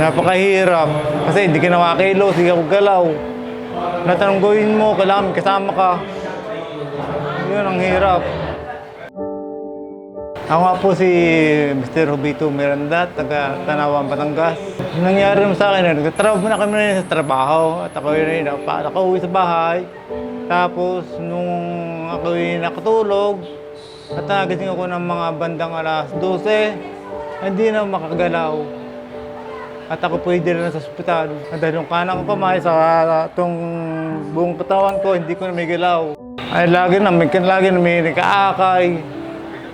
Napakahirap. Kasi hindi ka na makakilo, hindi ka galaw. Natanong gawin mo, kailangan kasama ka. Yun ang hirap. Ako nga po si Mr. Rubito Miranda, taga Tanawan, Batangas. Nangyari naman sa akin, nagtatrabaho na kami sa trabaho at ako yun nakauwi sa bahay. Tapos nung ako yun nakatulog at nagising ako ng mga bandang alas 12, hindi na makagalaw. At ako hindi na sa ospital. At dahil yung kanang ko pamay sa itong buong katawan ko, hindi ko na may galaw. Ay lagi na, may, lagi na may nakaakay.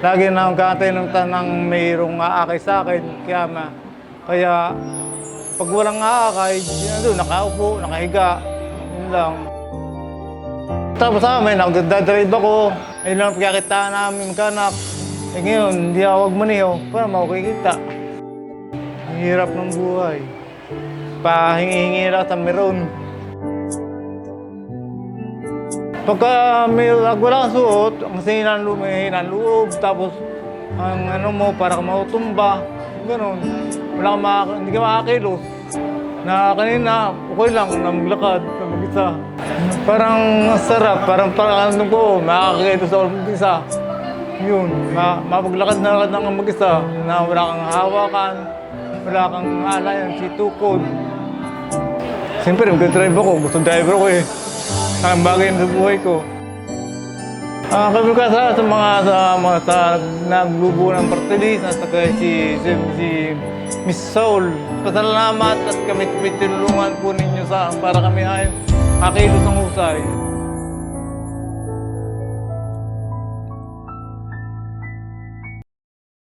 Lagi na ang katay ng tanang mayroong aakay sa akin. Kaya, ma, kaya pag walang aakay, doon nakaupo, nakahiga. Yun lang. Tapos sa amin, nagdadrive ako. Ayun lang pagkakita namin magkanak. Eh ngayon, hindi ako magmaniho para makikita. Ang hirap ng buhay. Pahingi-hingi lang sa meron. Pagka may wala suot, ang sinan loob, may hinang loob, tapos ang ano mo, para ka mautumba, ganun. Wala kang maka, hindi ka makakilos. Na kanina, okay lang, naglakad, mag-isa. Parang sarap, parang parang ano ko, makakakilos ako mag-isa. Yun, ma mapaglakad na lakad ng mag-isa, na wala kang hawakan, wala kang alayan, si tukod. Siyempre, mag-drive ako, gusto driver ko eh. Ang bagay sa buhay ko. Ah, kami ka sa, sa mga sa mga sa nagbubuo ng partilis at saka si, si, si Miss Soul. Pasalamat at kami tinulungan po ninyo sa para kami ay makilos ng husay.